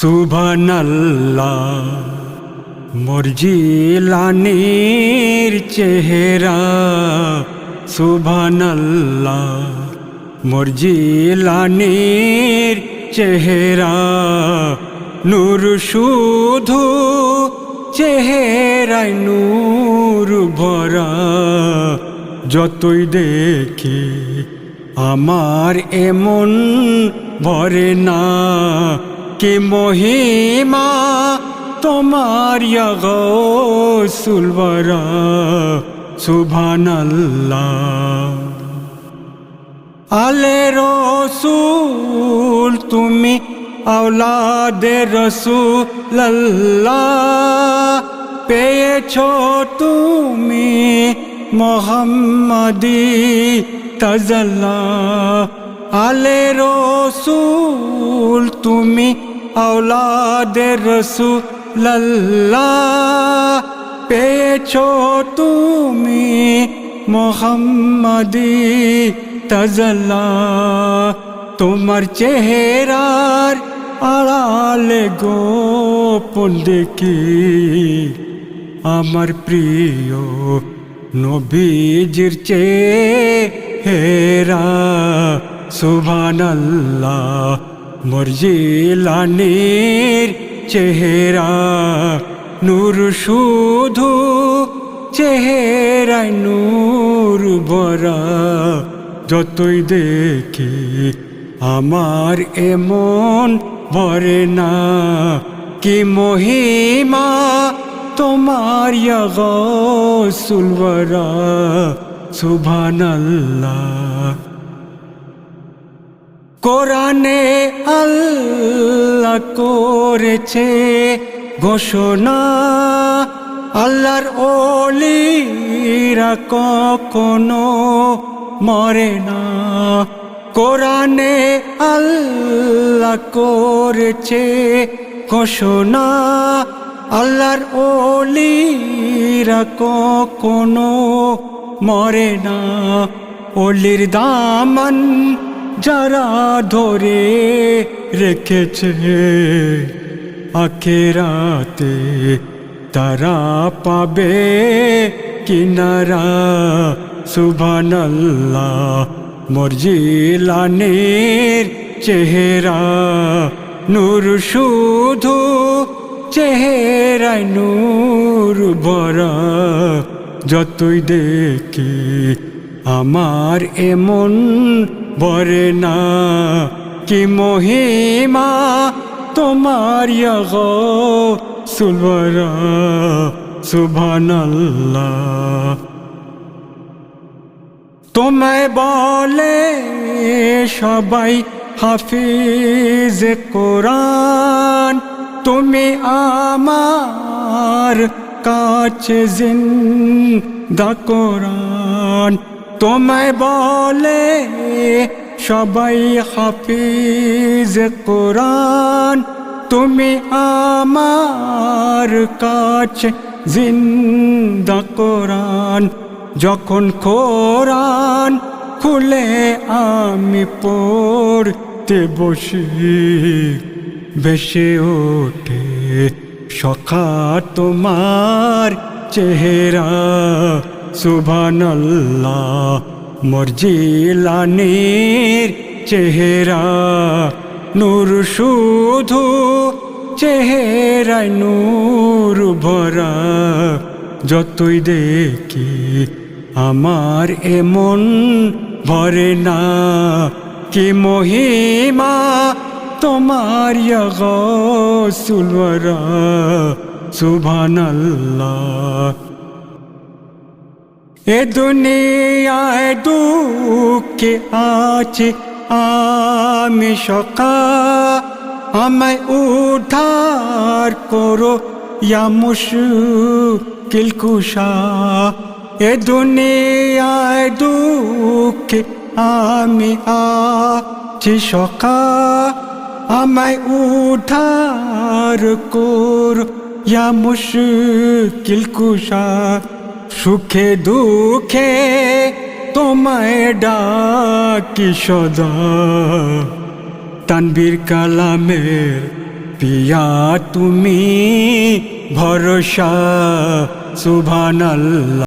সুবহানাল্লাহ, মর্জিলানির চেহারা। সুবহানাল্লাহ, মর্জিলানির চেহারা। নূর শুধু চেহারায় নূর ভরা। যতই দেখি আমার এমন ভরে না। কি মহিমা তোমার সুলবরা সুবহানাল্লাহ আলে রসুল তুমি আওলাদে রসুল্লাহ পেয়েছ তুমি মোহাম্মদি তাজাল্লা আলে রসুল তুমি আওলাদে রসুল্লাহ পেয়েছ তুমি মোহাম্মদি তাজাল্লা তোমার চেহারার আড়ালে গোপন দেখি আমার প্রিয় নবীজির চেহারা সুবহানাল্লাহ মর্জিলানির চেহারা, নূর শুধু চেহারায় নূর ভরা। যতই দেখি আমার এমন ভরে না, কি মহিমা তোমার সুলবরা সুবহানাল্লাহ। কোরআনে আল্লাহ করেছে ঘোষণা। আল্লাহর ওলিরা কখনো মরে না। কোরআনে আল্লাহ করেছে ঘোষণা। আল্লাহর ওলিরা কখনো মরে না। অলির দামন যারা ধরে রেখেছে আখেরাতে, তারা পাবে কিনারা। সুবহানাল্লাহ, মর্জিলানের চেহারা। নূর শুধু চেহারায় নূর ভরা। যতই দেখি, আমার এমন বরে না কি মহিমা তোমার সুলবরা, সুবহানাল্লাহ। তোমায় বলে সবাই হাফিজ কোরআন, তুমি আমার কাছে জিন্দা কোরআন। তোমায় বলে সবাই হাফিজ কোরআন। তুমি আমার কাছে জিন্দা কোরআন। যখন কোরআন খুলে আমি পড়তে বসি, বেশে ওঠে সখা তোমার চেহারা। সুবহানাল্লাহ মর্জিলানির চেহারা, নূর শুধু চেহারায় নূর ভরা। যতই দেখি আমার এমন ভরে না, কি মহিমা তোমার সুলবরা সুবহানাল্লাহ এ দুনিয়ায় দুঃখে আছে, আমি সকা আমায় উদ্ধার করো মুশকিল কুশা। এ দুনিয়ায় দুঃখে আমি আছি সকা আমায় উদ্ধার করো মুশকিল কুশা। সুখে দুঃখে তোমায় ডাকি সদা। তানবীর কালামের পিয়া তুমি ভরসা সুবহানাল্লাহ।